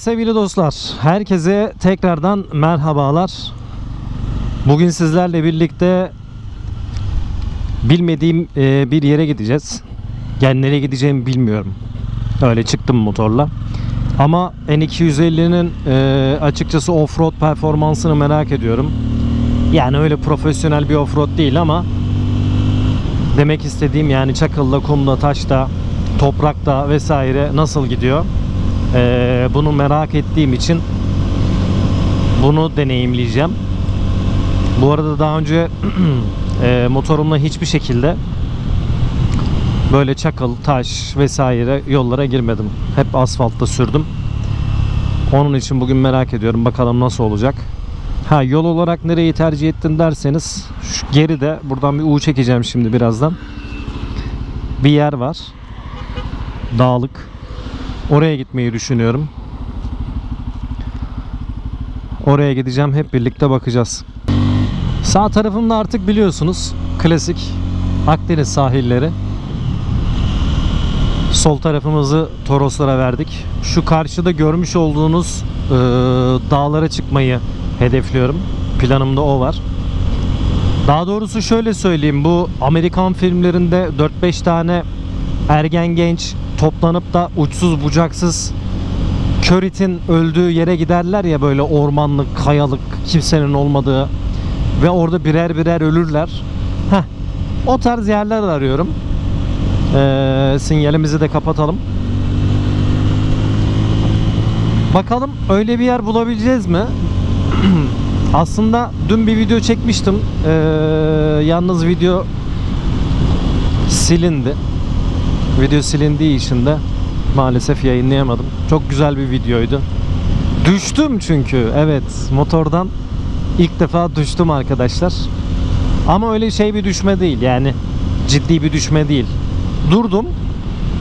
Evet sevgili dostlar, herkese tekrardan merhabalar. Bugün sizlerle birlikte bilmediğim e, bir yere gideceğiz. Yani nereye gideceğimi bilmiyorum. Öyle çıktım motorla. Ama N250'nin e, açıkçası offroad performansını merak ediyorum. Yani öyle profesyonel bir offroad değil ama demek istediğim yani çakılla, kumda, taşta, toprakta vesaire nasıl gidiyor? Ee, bunu merak ettiğim için bunu deneyimleyeceğim. Bu arada daha önce e, motorumla hiçbir şekilde böyle çakıl, taş vesaire yollara girmedim. Hep asfaltta sürdüm. Onun için bugün merak ediyorum bakalım nasıl olacak. Ha yol olarak nereyi tercih ettin derseniz şu geride buradan bir U çekeceğim şimdi birazdan. Bir yer var. Dağlık. Oraya gitmeyi düşünüyorum. Oraya gideceğim. Hep birlikte bakacağız. Sağ tarafımda artık biliyorsunuz klasik Akdeniz sahilleri. Sol tarafımızı Toroslara verdik. Şu karşıda görmüş olduğunuz e, dağlara çıkmayı hedefliyorum. Planımda o var. Daha doğrusu şöyle söyleyeyim. Bu Amerikan filmlerinde 4-5 tane ergen genç toplanıp da uçsuz bucaksız Körit'in öldüğü yere giderler ya böyle ormanlık, kayalık, kimsenin olmadığı ve orada birer birer ölürler. Heh, o tarz yerler arıyorum. Ee, sinyalimizi de kapatalım. Bakalım öyle bir yer bulabileceğiz mi? Aslında dün bir video çekmiştim. Ee, yalnız video silindi. Video silindiği için de maalesef yayınlayamadım. Çok güzel bir videoydu. Düştüm çünkü. Evet, motordan ilk defa düştüm arkadaşlar. Ama öyle şey bir düşme değil. Yani ciddi bir düşme değil. Durdum.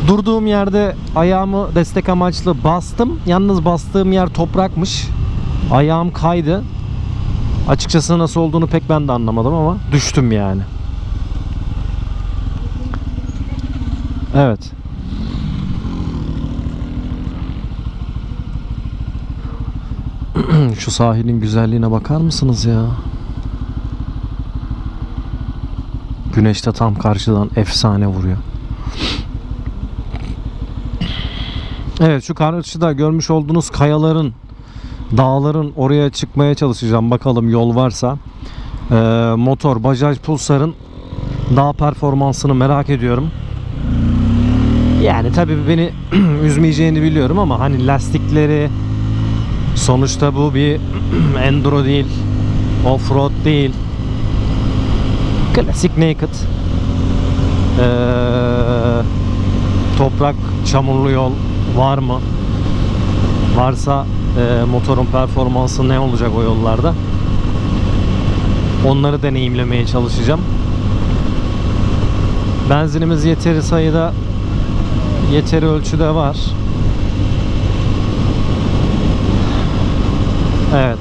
Durduğum yerde ayağımı destek amaçlı bastım. Yalnız bastığım yer toprakmış. Ayağım kaydı. Açıkçası nasıl olduğunu pek ben de anlamadım ama düştüm yani. Evet. Şu sahilin güzelliğine bakar mısınız ya? Güneş de tam karşıdan efsane vuruyor. Evet şu karşıda görmüş olduğunuz kayaların, dağların oraya çıkmaya çalışacağım. Bakalım yol varsa. Ee, motor Bajaj Pulsar'ın dağ performansını merak ediyorum. Yani tabii beni üzmeyeceğini biliyorum ama hani lastikleri sonuçta bu bir enduro değil, offroad değil. Klasik naked. Ee, toprak, çamurlu yol var mı? Varsa e, motorun performansı ne olacak o yollarda? Onları deneyimlemeye çalışacağım. Benzinimiz yeteri sayıda yeteri ölçüde var. Evet.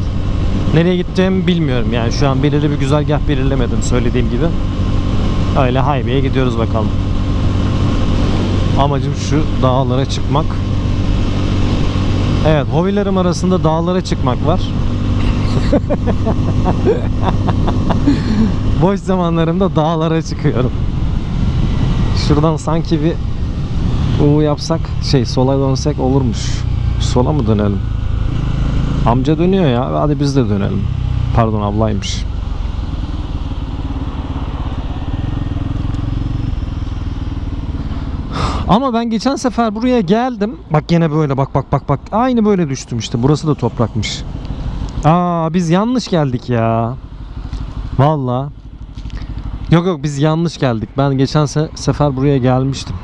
Nereye gideceğimi bilmiyorum yani şu an belirli bir güzergah belirlemedim söylediğim gibi. Öyle highway'e gidiyoruz bakalım. Amacım şu dağlara çıkmak. Evet, hobilerim arasında dağlara çıkmak var. Boş zamanlarımda dağlara çıkıyorum. Şuradan sanki bir U yapsak şey sola dönsek olurmuş. Sola mı dönelim? Amca dönüyor ya. Hadi biz de dönelim. Pardon ablaymış. Ama ben geçen sefer buraya geldim. Bak yine böyle bak bak bak bak. Aynı böyle düştüm işte. Burası da toprakmış. Aa biz yanlış geldik ya. Valla. Yok yok biz yanlış geldik. Ben geçen se- sefer buraya gelmiştim.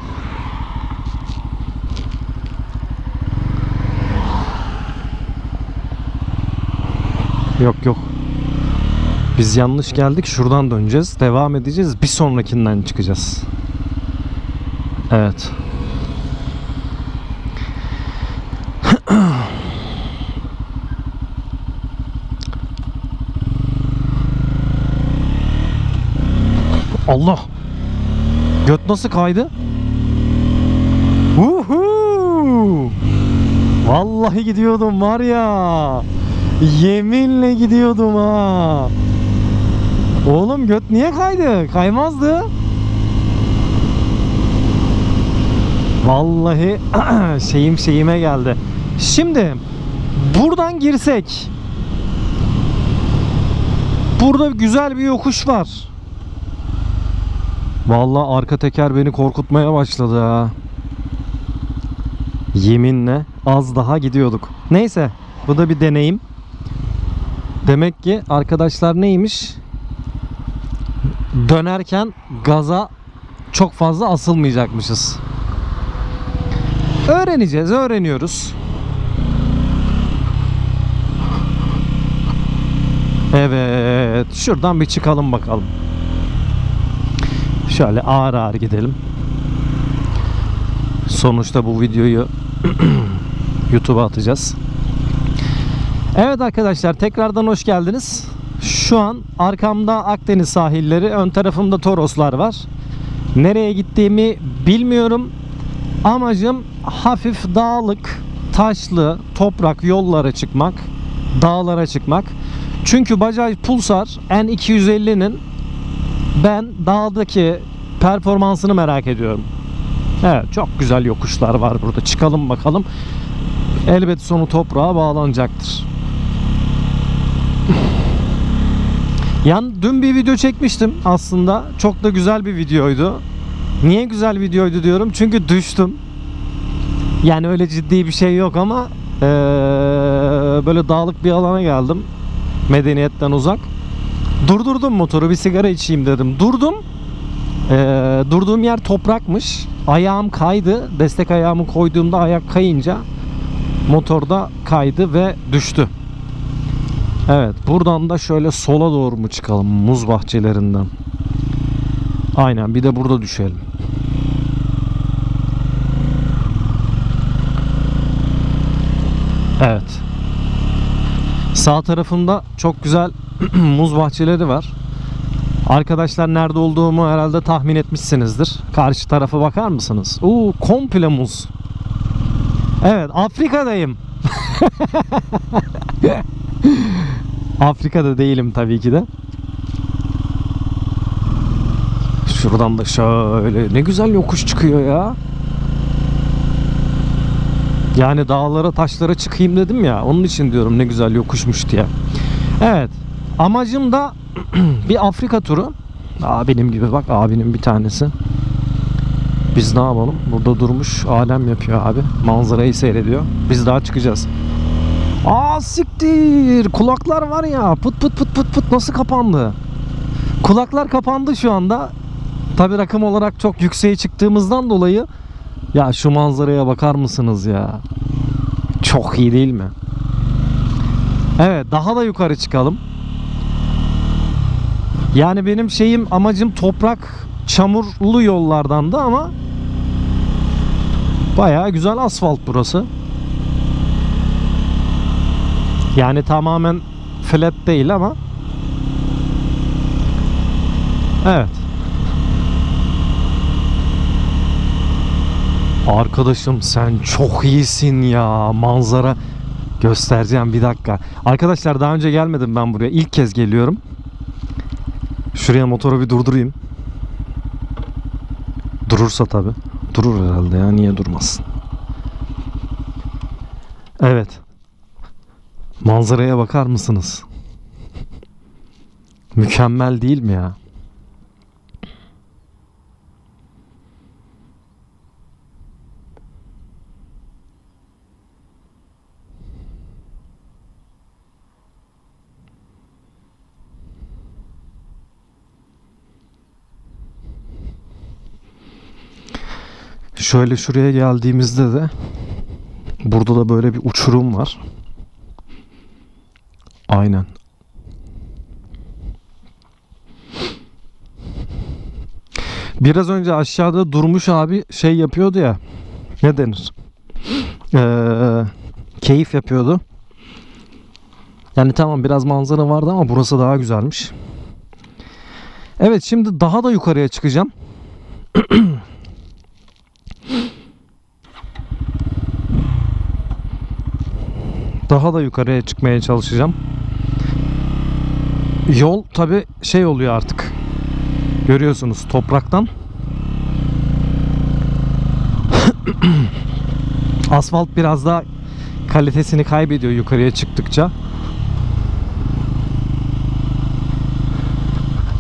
Yok yok. Biz yanlış geldik. Şuradan döneceğiz. Devam edeceğiz. Bir sonrakinden çıkacağız. Evet. Allah. Göt nasıl kaydı? Uhu. Vallahi gidiyordum var ya. Yeminle gidiyordum ha. Oğlum göt niye kaydı? Kaymazdı. Vallahi şeyim şeyime geldi. Şimdi buradan girsek. Burada güzel bir yokuş var. Vallahi arka teker beni korkutmaya başladı ha. Yeminle az daha gidiyorduk. Neyse bu da bir deneyim. Demek ki arkadaşlar neymiş? Dönerken gaza çok fazla asılmayacakmışız. Öğreneceğiz, öğreniyoruz. Evet, şuradan bir çıkalım bakalım. Şöyle ağır ağır gidelim. Sonuçta bu videoyu YouTube'a atacağız. Evet arkadaşlar tekrardan hoş geldiniz. Şu an arkamda Akdeniz sahilleri, ön tarafımda Toroslar var. Nereye gittiğimi bilmiyorum. Amacım hafif dağlık, taşlı, toprak yollara çıkmak, dağlara çıkmak. Çünkü Bajaj Pulsar N250'nin ben dağdaki performansını merak ediyorum. Evet çok güzel yokuşlar var burada. Çıkalım bakalım. Elbet sonu toprağa bağlanacaktır. Yan dün bir video çekmiştim aslında. Çok da güzel bir videoydu. Niye güzel videoydu diyorum? Çünkü düştüm. Yani öyle ciddi bir şey yok ama eee, böyle dağlık bir alana geldim. Medeniyetten uzak. Durdurdum motoru bir sigara içeyim dedim. Durdum. Eee, durduğum yer toprakmış. Ayağım kaydı. Destek ayağımı koyduğumda ayak kayınca motorda kaydı ve düştü. Evet buradan da şöyle sola doğru mu çıkalım muz bahçelerinden. Aynen bir de burada düşelim. Evet. Sağ tarafında çok güzel muz bahçeleri var. Arkadaşlar nerede olduğumu herhalde tahmin etmişsinizdir. Karşı tarafa bakar mısınız? Oo, komple muz. Evet, Afrika'dayım. Afrika'da değilim tabii ki de. Şuradan da şöyle ne güzel yokuş çıkıyor ya. Yani dağlara taşlara çıkayım dedim ya. Onun için diyorum ne güzel yokuşmuş diye. Evet. Amacım da bir Afrika turu. Abinin gibi bak abinin bir tanesi. Biz ne yapalım? Burada durmuş alem yapıyor abi. Manzarayı seyrediyor. Biz daha çıkacağız. Aa siktir. Kulaklar var ya. Pıt pıt pıt pıt pıt nasıl kapandı? Kulaklar kapandı şu anda. Tabi rakım olarak çok yükseğe çıktığımızdan dolayı ya şu manzaraya bakar mısınız ya? Çok iyi değil mi? Evet daha da yukarı çıkalım. Yani benim şeyim amacım toprak çamurlu yollardan da ama bayağı güzel asfalt burası. Yani tamamen flat değil ama Evet. Arkadaşım sen çok iyisin ya. Manzara göstereceğim bir dakika. Arkadaşlar daha önce gelmedim ben buraya. İlk kez geliyorum. Şuraya motoru bir durdurayım. Durursa tabi. Durur herhalde ya. Niye durmasın? Evet. Manzaraya bakar mısınız? Mükemmel değil mi ya? Şöyle şuraya geldiğimizde de burada da böyle bir uçurum var. Aynen. Biraz önce aşağıda durmuş abi şey yapıyordu ya. Ne denir? Ee, keyif yapıyordu. Yani tamam biraz manzara vardı ama burası daha güzelmiş. Evet şimdi daha da yukarıya çıkacağım. Daha da yukarıya çıkmaya çalışacağım. Yol tabi şey oluyor artık. Görüyorsunuz topraktan. Asfalt biraz daha kalitesini kaybediyor yukarıya çıktıkça.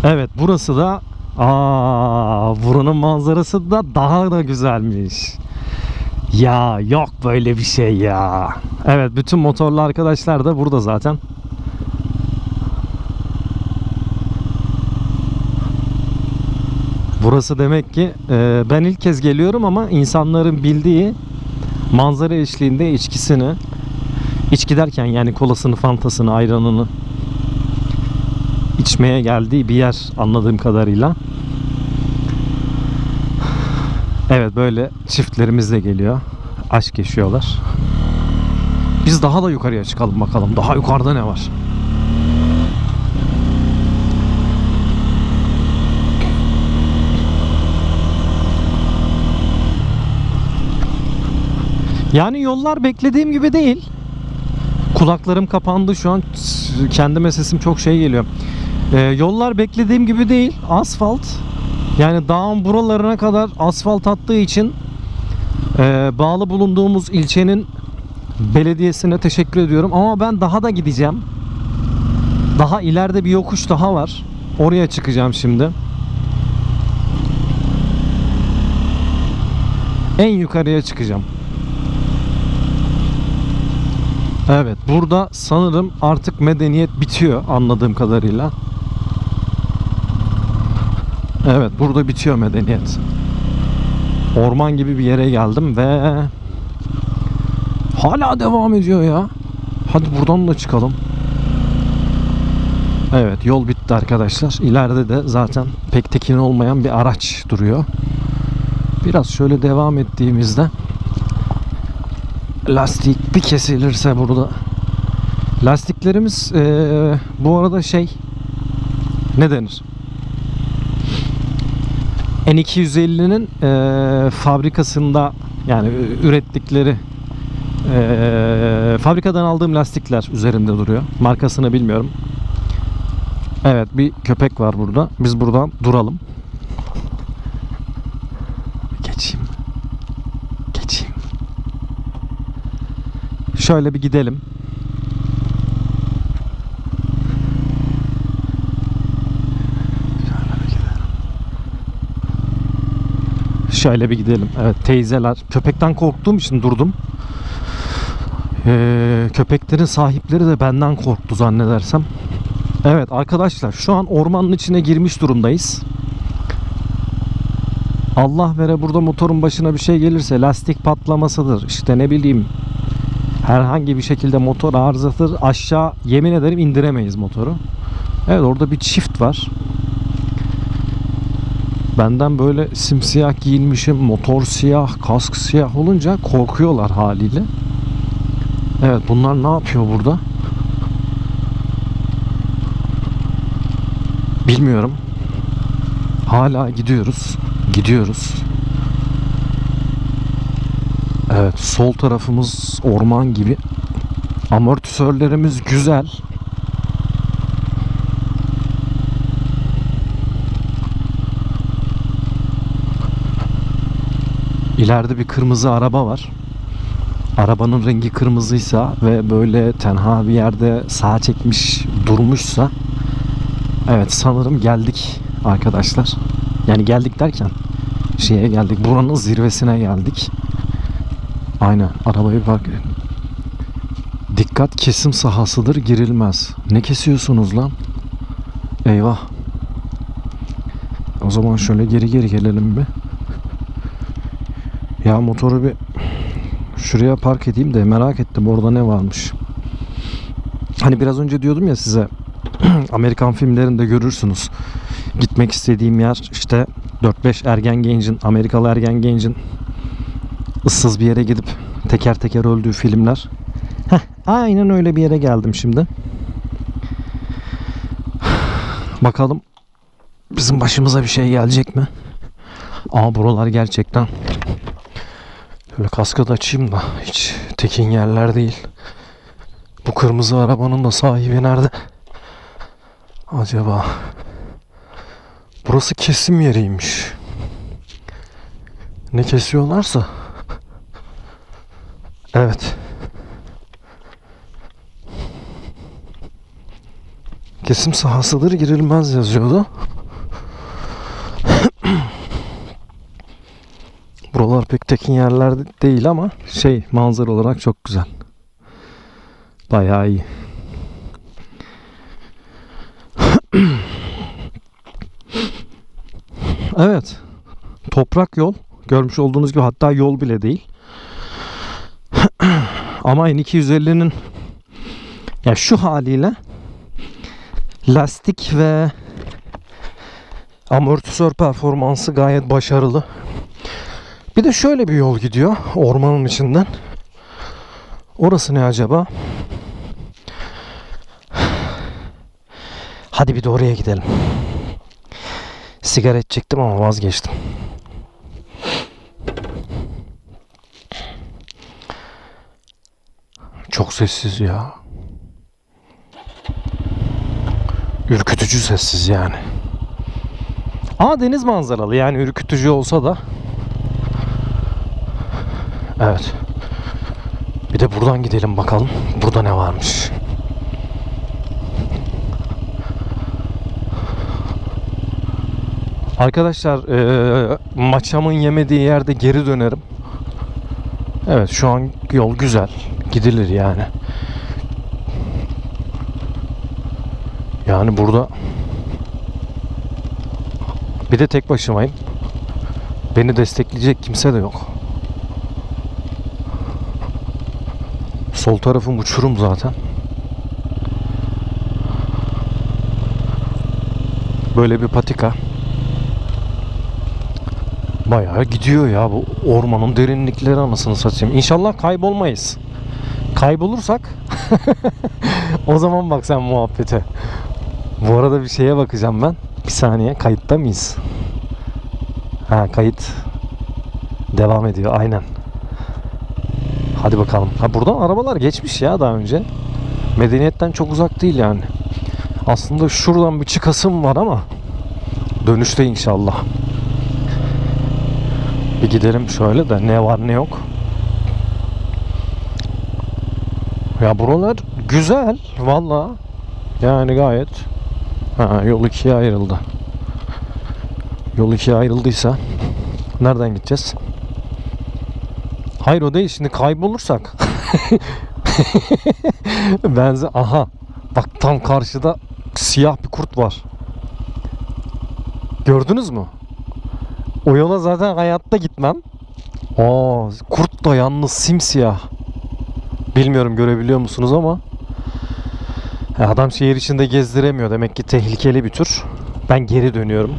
Evet burası da aa buranın manzarası da daha da güzelmiş. Ya yok böyle bir şey ya. Evet bütün motorlu arkadaşlar da burada zaten. Burası demek ki e, ben ilk kez geliyorum ama insanların bildiği manzara eşliğinde içkisini içki derken yani kolasını, fantasını, ayranını içmeye geldiği bir yer anladığım kadarıyla. Evet böyle çiftlerimiz de geliyor. Aşk yaşıyorlar. Biz daha da yukarıya çıkalım bakalım. Daha yukarıda ne var? Yani yollar beklediğim gibi değil. Kulaklarım kapandı şu an. Kendime sesim çok şey geliyor. Ee, yollar beklediğim gibi değil. Asfalt. Yani dağın buralarına kadar asfalt attığı için e, bağlı bulunduğumuz ilçenin belediyesine teşekkür ediyorum. Ama ben daha da gideceğim. Daha ileride bir yokuş daha var. Oraya çıkacağım şimdi. En yukarıya çıkacağım. Evet burada sanırım artık medeniyet bitiyor anladığım kadarıyla. Evet burada bitiyor medeniyet. Orman gibi bir yere geldim ve hala devam ediyor ya. Hadi buradan da çıkalım. Evet yol bitti arkadaşlar. İleride de zaten pek tekin olmayan bir araç duruyor. Biraz şöyle devam ettiğimizde lastik bir kesilirse burada. Lastiklerimiz ee, bu arada şey ne denir? N250'nin ee, fabrikasında yani ürettikleri ee, fabrikadan aldığım lastikler üzerinde duruyor. Markasını bilmiyorum. Evet bir köpek var burada. Biz buradan duralım Şöyle bir gidelim. Şöyle bir gidelim. Evet teyzeler. Köpekten korktuğum için durdum. Ee, köpeklerin sahipleri de benden korktu zannedersem. Evet arkadaşlar şu an ormanın içine girmiş durumdayız. Allah vere burada motorun başına bir şey gelirse lastik patlamasıdır. İşte ne bileyim herhangi bir şekilde motor arızatır aşağı yemin ederim indiremeyiz motoru. Evet orada bir çift var. Benden böyle simsiyah giyinmişim, motor siyah, kask siyah olunca korkuyorlar haliyle. Evet bunlar ne yapıyor burada? Bilmiyorum. Hala gidiyoruz. Gidiyoruz. Evet sol tarafımız orman gibi. Amortisörlerimiz güzel. İleride bir kırmızı araba var. Arabanın rengi kırmızıysa ve böyle tenha bir yerde sağa çekmiş durmuşsa Evet sanırım geldik arkadaşlar. Yani geldik derken şeye geldik. Buranın zirvesine geldik. Aynen arabayı park Dikkat kesim sahasıdır girilmez. Ne kesiyorsunuz lan? Eyvah. O zaman şöyle geri geri gelelim bir. Ya motoru bir şuraya park edeyim de merak ettim orada ne varmış. Hani biraz önce diyordum ya size Amerikan filmlerinde görürsünüz. Gitmek istediğim yer işte 4-5 ergen gencin, Amerikalı ergen gencin ıssız bir yere gidip teker teker öldüğü filmler. Heh, aynen öyle bir yere geldim şimdi. Bakalım bizim başımıza bir şey gelecek mi? Aa buralar gerçekten Böyle kaskı da açayım da hiç tekin yerler değil. Bu kırmızı arabanın da sahibi nerede? Acaba? Burası kesim yeriymiş. Ne kesiyorlarsa. Evet. Kesim sahasıdır girilmez yazıyordu. Buralar pek tekin yerler değil ama şey manzara olarak çok güzel. Bayağı iyi. evet. Toprak yol. Görmüş olduğunuz gibi hatta yol bile değil. ama N250'nin ya şu haliyle lastik ve amortisör performansı gayet başarılı. Bir de şöyle bir yol gidiyor ormanın içinden. Orası ne acaba? Hadi bir de oraya gidelim. Sigara içecektim ama vazgeçtim. Çok sessiz ya. Ürkütücü sessiz yani. Ama deniz manzaralı yani ürkütücü olsa da. Evet. Bir de buradan gidelim bakalım. Burada ne varmış. Arkadaşlar eee maçamın yemediği yerde geri dönerim. Evet şu an yol güzel. Gidilir yani. Yani burada bir de tek başımayım. Beni destekleyecek kimse de yok. Sol tarafım uçurum zaten. Böyle bir patika. Bayağı gidiyor ya bu ormanın derinlikleri anasını satayım. İnşallah kaybolmayız. Kaybolursak o zaman bak sen muhabbete. Bu arada bir şeye bakacağım ben. Bir saniye kayıtta mıyız? Ha kayıt devam ediyor aynen. Hadi bakalım. Ha buradan arabalar geçmiş ya daha önce. Medeniyetten çok uzak değil yani. Aslında şuradan bir çıkasım var ama dönüşte inşallah. Bir gidelim şöyle de ne var ne yok. Ya buralar güzel valla. Yani gayet. Ha, yol ikiye ayrıldı. Yol ikiye ayrıldıysa nereden gideceğiz? Hayır o değil şimdi kaybolursak. Benze aha bak tam karşıda siyah bir kurt var. Gördünüz mü? O yola zaten hayatta gitmem. Aa, kurt da yalnız simsiyah. Bilmiyorum görebiliyor musunuz ama. Ya Adam şehir içinde gezdiremiyor. Demek ki tehlikeli bir tür. Ben geri dönüyorum.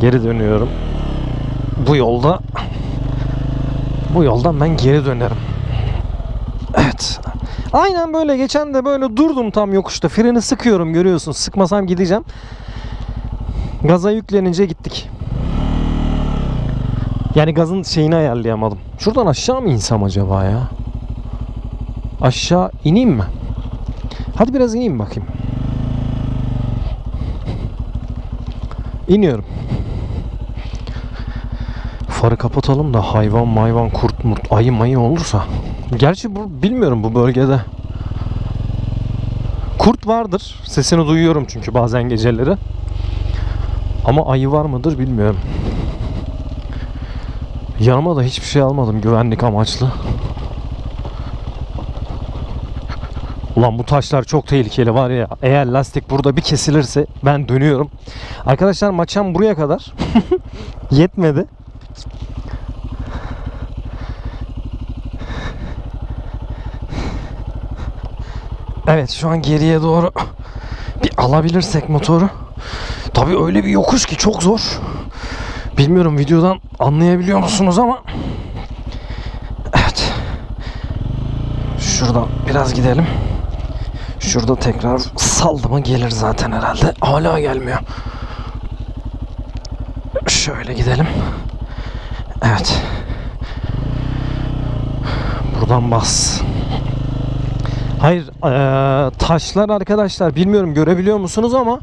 Geri dönüyorum. Bu yolda bu yoldan ben geri dönerim. Evet. Aynen böyle geçen de böyle durdum tam yokuşta. Freni sıkıyorum görüyorsun. Sıkmasam gideceğim. Gaza yüklenince gittik. Yani gazın şeyini ayarlayamadım. Şuradan aşağı mı insem acaba ya? Aşağı ineyim mi? Hadi biraz ineyim bakayım. İniyorum. Farı kapatalım da hayvan mayvan kurt murt ayı mayı olursa. Gerçi bu bilmiyorum bu bölgede. Kurt vardır. Sesini duyuyorum çünkü bazen geceleri. Ama ayı var mıdır bilmiyorum. Yanıma da hiçbir şey almadım güvenlik amaçlı. Ulan bu taşlar çok tehlikeli var ya. Eğer lastik burada bir kesilirse ben dönüyorum. Arkadaşlar maçam buraya kadar. Yetmedi. Evet şu an geriye doğru bir alabilirsek motoru. Tabii öyle bir yokuş ki çok zor. Bilmiyorum videodan anlayabiliyor musunuz ama Evet. Şuradan biraz gidelim. Şurada tekrar saldı mı gelir zaten herhalde. Hala gelmiyor. Şöyle gidelim. Evet. Buradan bas. Hayır eee, taşlar arkadaşlar bilmiyorum görebiliyor musunuz ama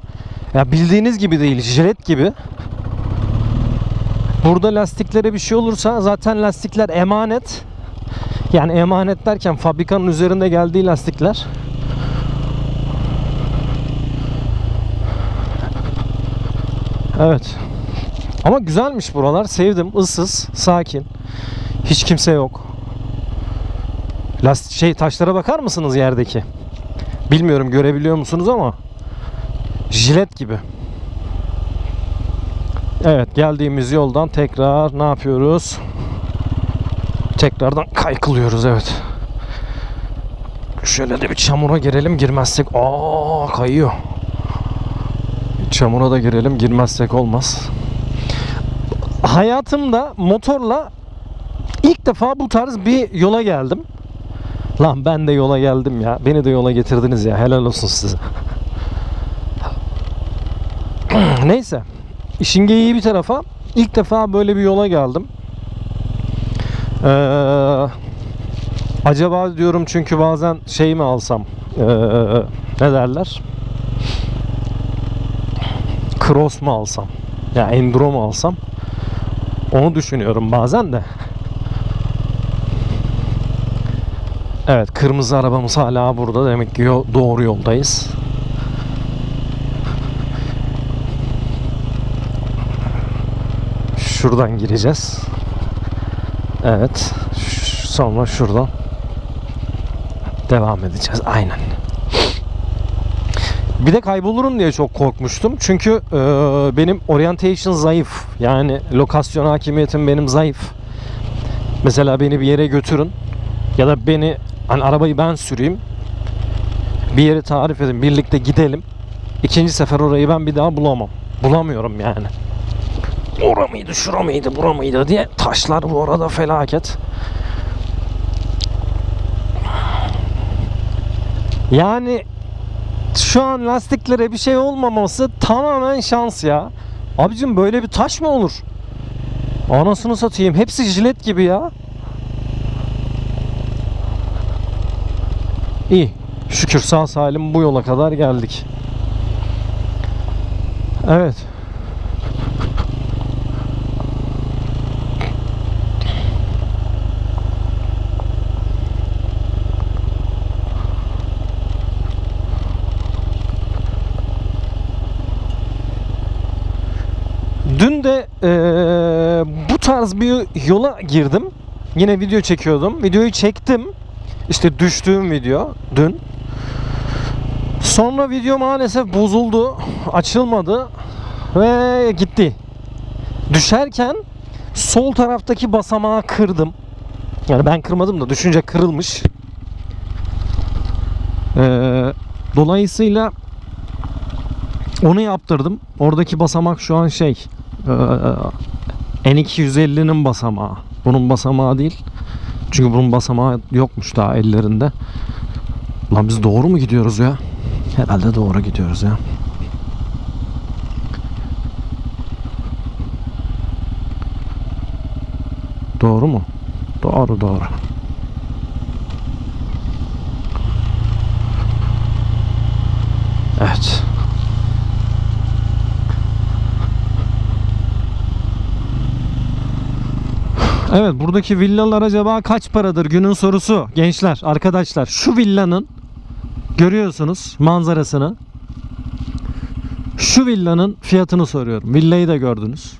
ya bildiğiniz gibi değil jilet gibi. Burada lastiklere bir şey olursa zaten lastikler emanet. Yani emanet derken fabrikanın üzerinde geldiği lastikler. Evet. Ama güzelmiş buralar. Sevdim. Issız, sakin. Hiç kimse yok. Lastik şey taşlara bakar mısınız yerdeki? Bilmiyorum görebiliyor musunuz ama jilet gibi. Evet geldiğimiz yoldan tekrar ne yapıyoruz? Tekrardan kaykılıyoruz evet. Şöyle de bir çamura girelim girmezsek aa kayıyor. Çamura da girelim girmezsek olmaz. Hayatımda motorla ilk defa bu tarz bir yola geldim. Lan ben de yola geldim ya. Beni de yola getirdiniz ya. Helal olsun size. Neyse. İşin geyiği bir tarafa. ilk defa böyle bir yola geldim. Ee, acaba diyorum çünkü bazen şey mi alsam? Ee, ne derler? Cross mu alsam? Ya enduro mu alsam? Onu düşünüyorum bazen de. Evet kırmızı arabamız hala burada. Demek ki doğru yoldayız. Şuradan gireceğiz. Evet. Sonra şuradan devam edeceğiz. Aynen. Bir de kaybolurum diye çok korkmuştum. Çünkü e, benim orientation zayıf. Yani lokasyon hakimiyetim benim zayıf. Mesela beni bir yere götürün ya da beni hani arabayı ben süreyim. Bir yeri tarif edin, birlikte gidelim. İkinci sefer orayı ben bir daha bulamam. Bulamıyorum yani. Ora mıydı, şura mıydı, bura mıydı diye taşlar bu arada felaket. Yani şu an lastiklere bir şey olmaması tamamen şans ya. Abicim böyle bir taş mı olur? Anasını satayım. Hepsi jilet gibi ya. İyi. Şükür sağ salim bu yola kadar geldik. Evet. Dün de eee, bu tarz bir yola girdim. Yine video çekiyordum. Videoyu çektim. İşte düştüğüm video dün. Sonra video maalesef bozuldu. Açılmadı. Ve gitti. Düşerken sol taraftaki basamağı kırdım. Yani ben kırmadım da düşünce kırılmış. Ee, dolayısıyla onu yaptırdım. Oradaki basamak şu an şey ee, N250'nin basamağı. Bunun basamağı değil. Çünkü bunun basamağı yokmuş daha ellerinde. Lan biz doğru mu gidiyoruz ya? Herhalde doğru gidiyoruz ya. Doğru mu? Doğru doğru. Evet. Evet buradaki villalar acaba kaç paradır günün sorusu? Gençler arkadaşlar şu villanın görüyorsunuz manzarasını. Şu villanın fiyatını soruyorum. Villayı da gördünüz.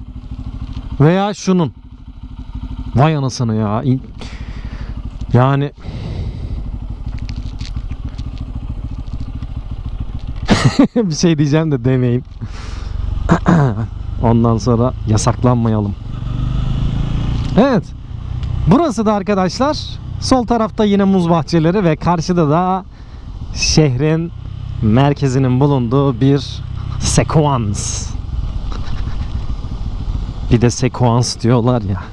Veya şunun. Vay anasını ya. Yani bir şey diyeceğim de demeyin ondan sonra yasaklanmayalım Evet. Burası da arkadaşlar sol tarafta yine muz bahçeleri ve karşıda da şehrin merkezinin bulunduğu bir sekans. Bir de sekans diyorlar ya.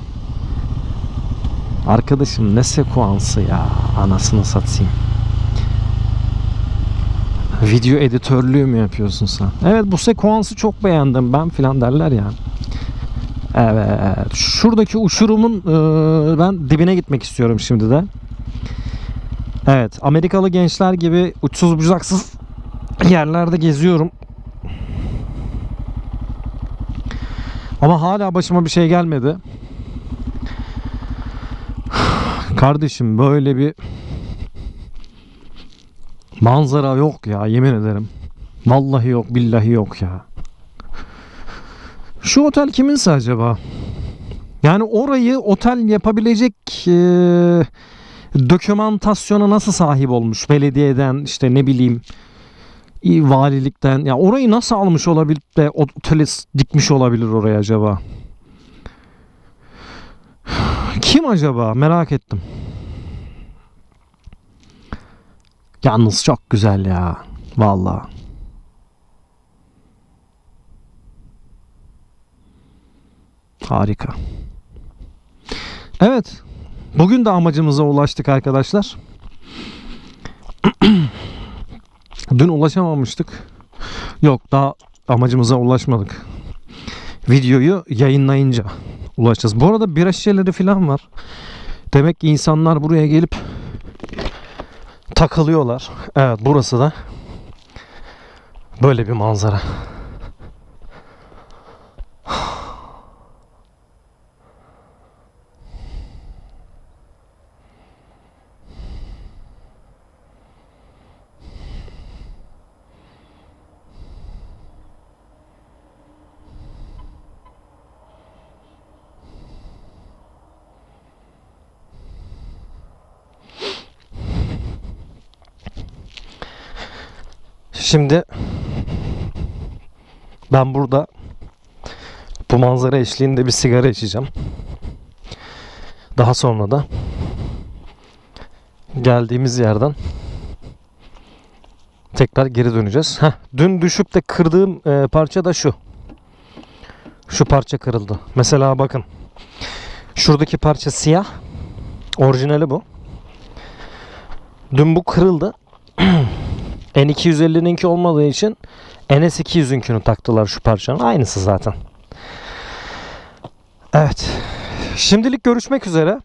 Arkadaşım ne sekansı ya anasını satayım. Video editörlüğü mü yapıyorsun sen? Evet bu sekansı çok beğendim ben filan derler ya. Evet. Şuradaki uçurumun e, ben dibine gitmek istiyorum şimdi de. Evet, Amerikalı gençler gibi uçsuz bucaksız yerlerde geziyorum. Ama hala başıma bir şey gelmedi. Kardeşim böyle bir manzara yok ya yemin ederim. Vallahi yok billahi yok ya. Şu otel kiminse acaba? Yani orayı otel yapabilecek eee dokümantasyona nasıl sahip olmuş belediyeden işte ne bileyim valilikten ya orayı nasıl almış olabilir de oteli dikmiş olabilir oraya acaba? Kim acaba? Merak ettim. Yalnız çok güzel ya. Vallahi. Harika. Evet. Bugün de amacımıza ulaştık arkadaşlar. Dün ulaşamamıştık. Yok daha amacımıza ulaşmadık. Videoyu yayınlayınca ulaşacağız. Bu arada bira şişeleri falan var. Demek ki insanlar buraya gelip takılıyorlar. Evet burası da böyle bir manzara. Şimdi ben burada bu manzara eşliğinde bir sigara içeceğim. Daha sonra da geldiğimiz yerden tekrar geri döneceğiz. Heh, dün düşüp de kırdığım e, parça da şu. Şu parça kırıldı. Mesela bakın. Şuradaki parça siyah. Orijinali bu. Dün bu kırıldı. N250'ninki olmadığı için NS200'ünkünü taktılar şu parçanın. Aynısı zaten. Evet. Şimdilik görüşmek üzere.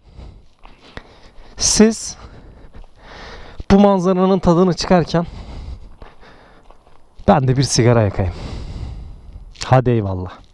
Siz bu manzaranın tadını çıkarken ben de bir sigara yakayım. Hadi eyvallah.